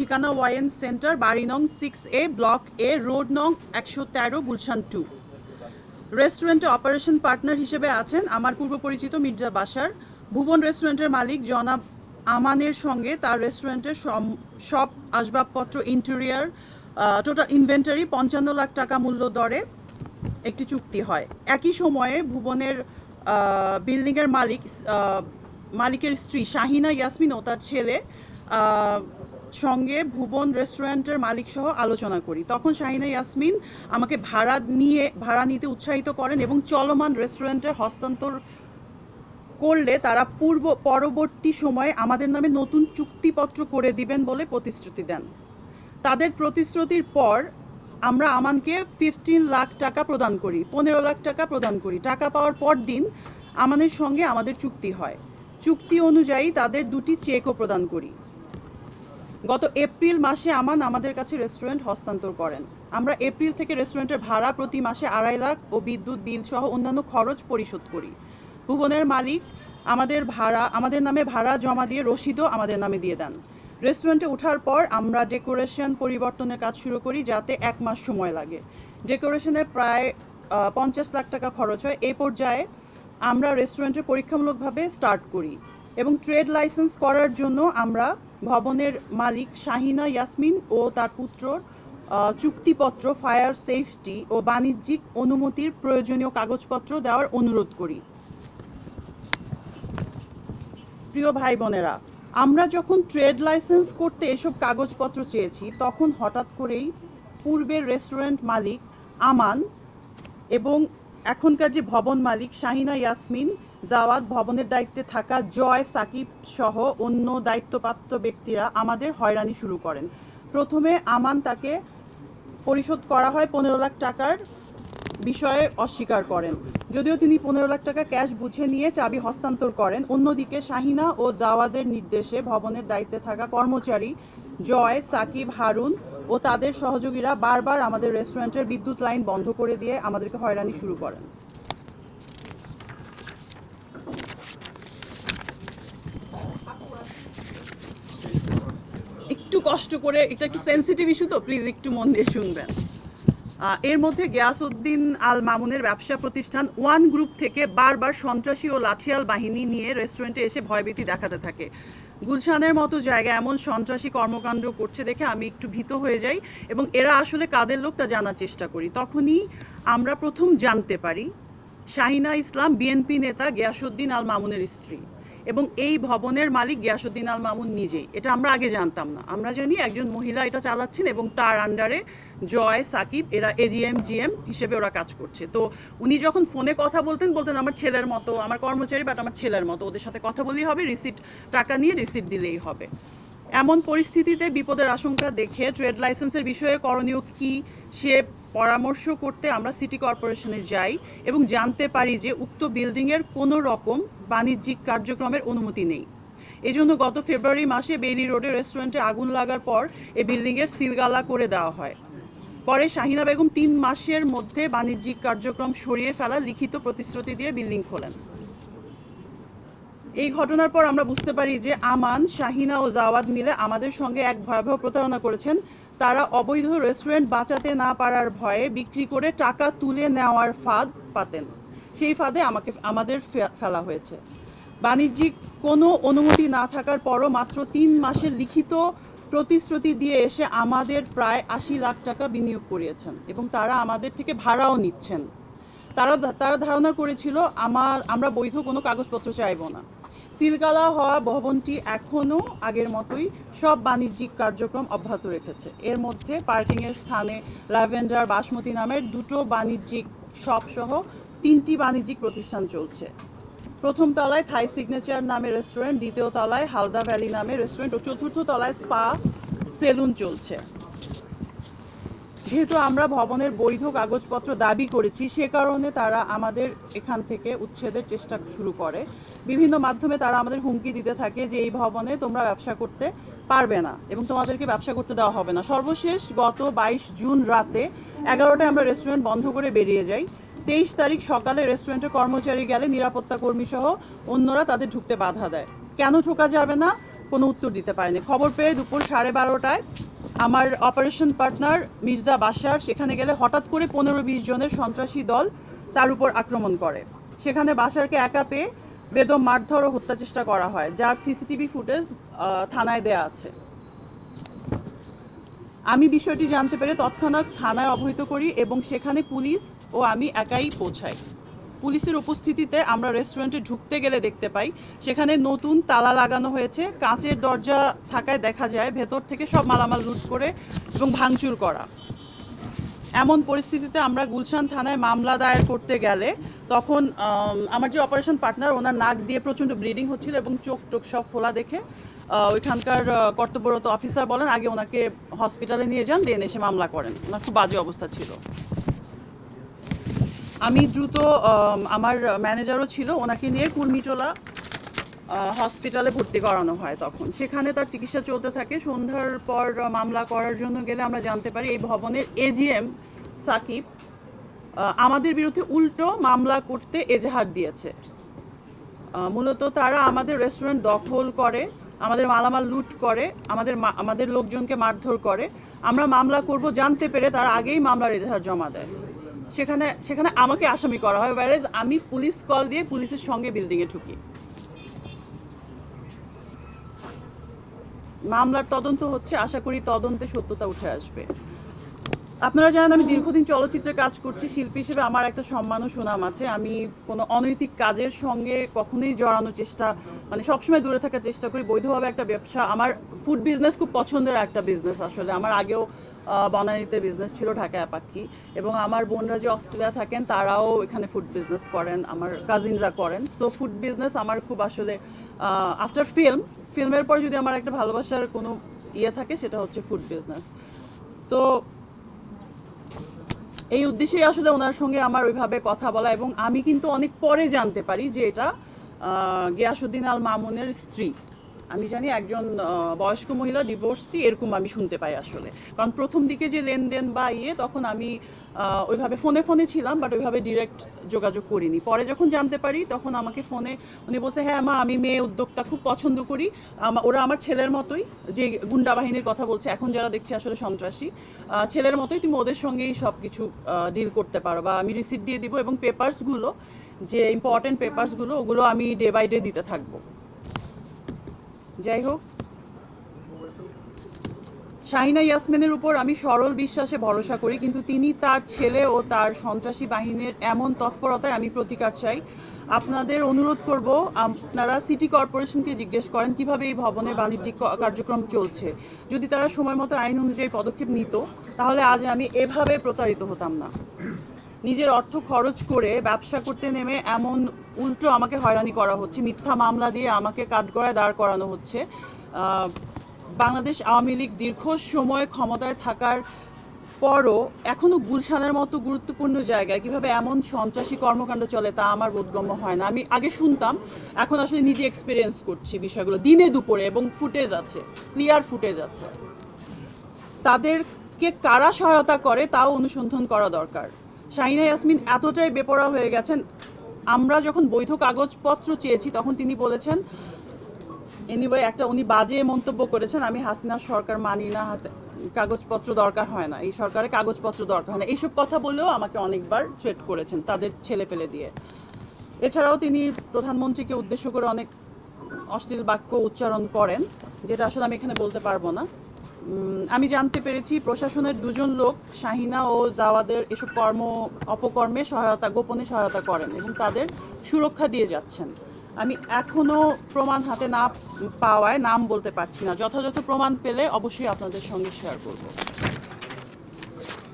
ঠিকানা YN centre, বাড়ি নং six A block A road নং একশো তেরো, গুলশান টু রেস্টুরেন্টে অপারেশন পার্টনার হিসেবে আছেন আমার পূর্ব পরিচিত মির্জা বাসার। ভুবন রেস্টুরেন্টের মালিক জনাব আমানের সঙ্গে তার রেস্টুরেন্টের সব আসবাবপত্র ইন্টেরিয়ার টোটাল ইনভেন্টারি পঞ্চান্ন লাখ টাকা মূল্য দরে একটি চুক্তি হয়। একই সময়ে ভুবনের বিল্ডিংয়ের মালিক মালিকের স্ত্রী শাহিনা ইয়াসমিন ও তার ছেলে সঙ্গে ভুবন রেস্টুরেন্টের মালিক সহ আলোচনা করি। তখন শাহিনা ইয়াসমিন আমাকে ভাড়া নিয়ে, ভাড়া নিতে উৎসাহিত করেন এবং চলমান রেস্টুরেন্টের হস্তান্তর করলে তারা পূর্ব, পরবর্তী সময়ে আমাদের নামে নতুন চুক্তিপত্র করে দিবেন বলে প্রতিশ্রুতি দেন। তাদের প্রতিশ্রুতির পর আমরা আমানকে ফিফটিন লাখ টাকা প্রদান করি, পনেরো লাখ টাকা প্রদান করি। টাকা পাওয়ার পর দিন আমাদের সঙ্গে আমাদের চুক্তি হয়। চুক্তি অনুযায়ী তাদের দুটি চেকও প্রদান করি। গত এপ্রিল মাসে আমান আমাদের কাছে রেস্টুরেন্ট হস্তান্তর করেন। আমরা এপ্রিল থেকে রেস্টুরেন্টের ভাড়া প্রতি মাসে আড়াই লাখ ও বিদ্যুৎ, বিল সহ অন্যান্য খরচ পরিশোধ করি। ভুবনের মালিক আমাদের ভাড়া, আমাদের নামে ভাড়া জমা দিয়ে রসিদও আমাদের নামে দিয়ে দেন। রেস্টুরেন্টে ওঠার পর আমরা ডেকোরেশন পরিবর্তনের কাজ শুরু করি যাতে এক মাস সময় লাগে। ডেকোরেশনে প্রায় পঞ্চাশ লাখ টাকা খরচ হয়। এ পর্যায়ে আমরা রেস্টুরেন্টে পরীক্ষামূলকভাবে স্টার্ট করি এবং ট্রেড লাইসেন্স করার জন্য আমরা ভবনের মালিক শাহিনা ইয়াসমিন ও তার পুত্রর চুক্তিপত্র, ফায়ার সেফটি ও বাণিজ্যিক অনুমতির প্রয়োজনীয় কাগজপত্র দেওয়ার অনুরোধ করি। প্রিয় ভাই বোনেরা আমরা যখন ট্রেড লাইসেন্স করতে এসব কাগজপত্র চেয়েছি, তখন হঠাৎ করেই পূর্বের রেস্টুরেন্ট মালিক আমান এবং এখনকার যে ভবন মালিক শাহিনা ইয়াসমিন জাওয়াদ ভবনের দায়িত্বে থাকা জয় সাকিব সহ অন্য দায়িত্বপ্রাপ্ত ব্যক্তিরা আমাদের হয়রানি শুরু করেন। প্রথমে আমান তাকে পরিশোধ করা হয় পনেরো লাখ টাকার বিষয়ে অস্বীকার করেন। যদিও তিনি পনেরো লাখ টাকা ক্যাশ বুঝে নিয়ে চাবি হস্তান্তর করেন। অন্যদিকে শাহিনা ও জাওয়াদের নির্দেশে ভবনের দায়িত্বে থাকা কর্মচারী জয়, সাকিব, হারুন ও তাদের সহযোগীরা বারবার আমাদের রেস্টুরেন্টের বিদ্যুৎ লাইন বন্ধ করে দিয়ে আমাদেরকে হয়রানি শুরু করেন। কষ্ট করে, এটা একটু সেনসিটিভ ইস্যু তো প্লিজ একটু মন দিয়ে শুনবেন। এর মধ্যে গিয়াসউদ্দিন আল মামুনের ব্যবসা প্রতিষ্ঠান ওয়ান গ্রুপ থেকে বারবার সন্ত্রাসী ও লাঠিয়াল বাহিনী নিয়ে রেস্টুরেন্টে এসে ভয়ভীতি দেখাতে থাকে। গুলশানের মতো জায়গায় এমন সন্ত্রাসী কর্মকাণ্ড করছে দেখে আমি একটু ভীত হয়ে যাই এবং এরা আসলে কাদের লোক তা জানার চেষ্টা করি। তখনই আমরা প্রথম জানতে পারি, শাহিনা ইসলাম, বিএনপি নেতা গিয়াসউদ্দিন আল মামুনের স্ত্রী। এবং এই ভবনের মালিক গিয়াসুদ্দিন আল মামুন নিজেই। এটা আমরা আগে জানতাম না। আমরা জানি একজন মহিলা এটা চালাচ্ছেন এবং তার আন্ডারে জয়, সাকিব, এরা এজিএম জিএম হিসেবে ওরা কাজ করছে। তো উনি যখন ফোনে কথা বলতেন বলতেন, আমার ছেলের মতো, আমার কর্মচারী বাট আমার ছেলের মতো। ওদের সাথে কথা বললেই হবে রিসিট টাকা নিয়ে রিসিট দিলেই হবে। এমন পরিস্থিতিতে বিপদের আশঙ্কা দেখে ট্রেড লাইসেন্সের বিষয়ে করণীয় কি, সে পরামর্শ করতে আমরা সিটি কর্পোরেশনে যাই এবং জানতে পারি যে উক্ত বিল্ডিংয়ের কোনো রকম বাণিজ্যিক কার্যক্রমের অনুমতি নেই। এজন্য গত ফেব্রুয়ারি মাসে বেইলি রোডে রেস্টুরেন্টে আগুন লাগার পর এই বিল্ডিংয়ের সিলগালা করে দেওয়া হয়। পরে শাহিনা বেগম তিন মাসের মধ্যে বাণিজ্যিক কার্যক্রম সরিয়ে ফেলা লিখিত প্রতিশ্রুতি দিয়ে বিল্ডিং খোলেন। এই ঘটনার পর আমরা বুঝতে পারি যে আমান, শাহিনা ও জাওয়াদ মিলে আমাদের সঙ্গে এক ভয়াবহ প্রতারণা করেছেন তারা অবৈধ রেস্টুরেন্ট বাঁচাতে না পারার ভয়ে বিক্রি করে টাকা তুলে নেওয়ার ফাঁদ পাতেন। সেই ফাঁদে আমাকে, আমাদের ফেলা হয়েছে। বাণিজ্যিক কোনো অনুমতি না থাকার পরও মাত্র তিন মাসের লিখিত প্রতিশ্রুতি দিয়ে এসে আমাদের প্রায় আশি লাখ টাকা বিনিয়োগ করিয়েছেন এবং তারা আমাদের থেকে ভাড়াও নিচ্ছেন। তারা তারা ধারণা করেছিল, আমার, আমরা বৈধ কোনো কাগজপত্র চাইব না। সিলগালা হওয়া ভবনটি এখনও আগের মতোই সব বাণিজ্যিক কার্যক্রম অব্যাহত রেখেছে। এর মধ্যে পার্কিংয়ের স্থানে ল্যাভেন্ডার বাসমতি নামের দুটো বাণিজ্যিক শপ সহ তিনটি বাণিজ্যিক প্রতিষ্ঠান চলছে। প্রথম তলায় থাই সিগনেচার নামে রেস্টুরেন্ট, দ্বিতীয় তলায় হালদা ভ্যালি নামে রেস্টুরেন্ট ও চতুর্থ তলায় স্পা সেলুন চলছে। যেহেতু আমরা ভবনের বৈধ কাগজপত্র দাবি করেছি, সে কারণে তারা আমাদের এখান থেকে উচ্ছেদের চেষ্টা শুরু করে। বিভিন্ন মাধ্যমে তারা আমাদের হুমকি দিতে থাকে যে, এই ভবনে তোমরা ব্যবসা করতে পারবে না এবং তোমাদেরকে ব্যবসা করতে দেওয়া হবে না। সর্বশেষ গত বাইশ জুন রাতে এগারোটায় আমরা রেস্টুরেন্ট বন্ধ করে বেরিয়ে যাই। তেইশ তারিখ সকালে রেস্টুরেন্টের কর্মচারী গেলে নিরাপত্তা কর্মী সহ অন্যরা তাদের ঢুকতে বাধা দেয়। কেন ঢোকা যাবে না? কোনো উত্তর দিতে পারেনি। খবর পেয়ে দুপুর সাড়ে বারোটায় আমার অপারেশন পার্টনার মির্জা বাসার সেখানে গেলে হঠাৎ করে পনেরো বিশ জনের সন্ত্রাসী দল তার উপর আক্রমণ করে। সেখানে বাসারকে একা পেয়ে বেদম মারধর ও হত্যা চেষ্টা করা হয়, যার সিসিটিভি ফুটেজ থানায় দেয়া আছে। আমি বিষয়টি জানতে পেরে তৎক্ষণাৎ থানায় অবহিত করি এবং সেখানে পুলিশ ও আমি একাই পৌঁছাই। পুলিশের উপস্থিতিতে আমরা রেস্টুরেন্টে ঢুকতে গেলে দেখতে পাই, সেখানে নতুন তালা লাগানো হয়েছে, কাঁচের দরজা থাকায় দেখা যায় ভেতর থেকে সব মালামাল লুট করে এবং ভাঙচুর করা। এমন পরিস্থিতিতে আমরা গুলশান থানায় মামলা দায়ের করতে গেলে তখন আমার যে অপারেশন পার্টনার, ওনার নাক দিয়ে প্রচণ্ড ব্লিডিং হচ্ছিল এবং চোখ টোক সব ফোলা দেখে ওইখানকার কর্তব্যরত অফিসার বলেন, আগে ওনাকে হসপিটালে নিয়ে যান, দেন এসে মামলা করেন। ওনার খুব বাজে অবস্থা ছিল। আমি দ্রুত আমার ম্যানেজারও ছিল, ওনাকে নিয়ে কুর্মিটোলা হসপিটালে ভর্তি করানো হয় তখন। সেখানে তার চিকিৎসা চলতে থাকে। সন্ধ্যার পর মামলা করার জন্য গেলে আমরা জানতে পারি এই ভবনের এজিএম সাকিব আমাদের বিরুদ্ধে উল্টো মামলা করতে এজাহার দিয়েছে। মূলত তারা আমাদের রেস্টুরেন্ট দখল করে, আমাদের মালামাল লুট করে, আমাদের আমাদের লোকজনকে মারধর করে। আমরা মামলা করব জানতে পেরে তারা আগেই মামলার এজাহার জমা দেয়। সেখানে সেখানে আমাকে আসামি করা হয়, whereas আমি পুলিশ কল দিয়ে পুলিশের সঙ্গে বিল্ডিংয়ে ঢুকি। মামলার তদন্ত হচ্ছে, আশা করি তদন্তে সত্যতা উঠে আসবে। আপনারা জানেন আমি দীর্ঘদিন চলচ্চিত্রে কাজ করছি, শিল্পী হিসেবে আমার একটা সম্মান ও সুনাম আছে। আমি কোনো অনৈতিক কাজের সঙ্গে কখনোই জড়ানোর চেষ্টা মানে সবসময় দূরে থাকার চেষ্টা করি। বৈধভাবে একটা ব্যবসা আমার ফুড বিজনেস খুব পছন্দের একটা বিজনেস আসলে। আমার আগেও আহ, বনানীতে বিজনেস ছিল ঢাকা পাখি এবং আমার বোনরা যে অস্ট্রেলিয়া থাকেন তারাও এখানে ফুড বিজনেস করেন আমার কাজিনরা করেন। সো ফুড বিজনেস আমার খুব আসলে আফটার ফিল্ম ফিল্মের পর যদি আমার একটা ভালোবাসার কোনো ইয়ে থাকে সেটা হচ্ছে ফুড বিজনেস তো এই উদ্দেশ্যেই আসলে ওনার সঙ্গে আমার ওইভাবে কথা বলা এবং আমি কিন্তু অনেক পরে জানতে পারি যে এটা গিয়াসুদ্দিন আল মামুনের স্ত্রী। আমি জানি একজন বয়স্ক মহিলা ডিভোর্সি এরকম আমি শুনতে পাই আসলে। কারণ প্রথম দিকে যে লেনদেন বা ইয়ে তখন আমি ওইভাবে ফোনে ফোনে ছিলাম বাট ওইভাবে ডিরেক্ট যোগাযোগ করিনি। পরে যখন জানতে পারি, তখন আমাকে ফোনে, উনি বলছে হ্যাঁ মা, আমি মেয়ে উদ্যোক্তা, খুব পছন্দ করি। ওরা আমার ছেলের মতোই। যে গুন্ডা বাহিনীর কথা বলছে, এখন যারা দেখছি আসলে সন্ত্রাসী ছেলের মতোই, তুমি ওদের সঙ্গেই সব কিছু ডিল করতে পারো বা আমি রিসিপ্ট দিয়ে দিব এবং পেপারসগুলো যে ইম্পর্টেন্ট পেপারসগুলো ওগুলো আমি ডে বাই ডে দিতে থাকব। যাই হোক। শাহিনা ইয়াসমিনের উপর আমি সরল বিশ্বাসে ভরসা করি, কিন্তু তিনি তার ছেলে ও তার সন্ত্রাসী বাহিনীর এমন তৎপরতায় আমি প্রতিকার চাই। আপনাদের অনুরোধ করব, আপনারা সিটি কর্পোরেশনকে জিজ্ঞেস করেন কীভাবে এই ভবনে বাণিজ্যিক কার্যক্রম চলছে। যদি তারা সময় মতো আইন অনুযায়ী পদক্ষেপ নিত, তাহলে আজ আমি এভাবে প্রতারিত হতাম না। নিজের অর্থ খরচ করে ব্যবসা করতে নেমে এমন উল্টো আমাকে হয়রানি করা হচ্ছে। মিথ্যা মামলা দিয়ে আমাকে কাঠগড়ায় দাঁড় করানো হচ্ছে। বাংলাদেশ আওয়ামী লীগ দীর্ঘ সময় ক্ষমতায় থাকার পরও এখনও গুলশানের মতো গুরুত্বপূর্ণ জায়গায় কীভাবে এমন সন্ত্রাসী কর্মকাণ্ড চলে তা আমার বোধগম্য হয় না। আমি আগে শুনতাম, এখন আসলে নিজে এক্সপিরিয়েন্স করছি বিষয়গুলো। দিনে দুপুরে এবং ফুটেজ আছে ক্লিয়ার ফুটেজ আছে। তাদেরকে কারা সহায়তা করে তাও অনুসন্ধান করা দরকার। শাহিনা ইয়াসমিন এতটাই বেপরা হয়ে গেছেন। আমরা যখন বৈধ কাগজপত্র চেয়েছি, তখন তিনি বলেছেন এনিওয়ে একটা উনি বাজে মন্তব্য করেছেন, আমি হাসিনা সরকার মানি না কাগজপত্র দরকার হয় না, এই সরকারের কাগজপত্র দরকার হয় না। এইসব কথা বলেও আমাকে অনেকবার থ্রেট করেছেন তাদের ছেলে পেলে দিয়ে। এছাড়াও তিনি প্রধানমন্ত্রীকে উদ্দেশ্য করে অনেক অশ্লীল বাক্য উচ্চারণ করেন, যেটা আসলে আমি এখানে বলতে পারব না। আমি জানতে পেরেছি প্রশাসনের দুজন লোক, শাহিনা ও জাওয়াদের এসব কর্ম, অপকর্মে সহায়তা, গোপনে সহায়তা করেন এবং তাদের সুরক্ষা দিয়ে যাচ্ছেন। আমি এখনও প্রমাণ হাতে না পাওয়ায় নাম বলতে পারছি না। যথাযথ প্রমাণ পেলে অবশ্যই আপনাদের সঙ্গে শেয়ার করব।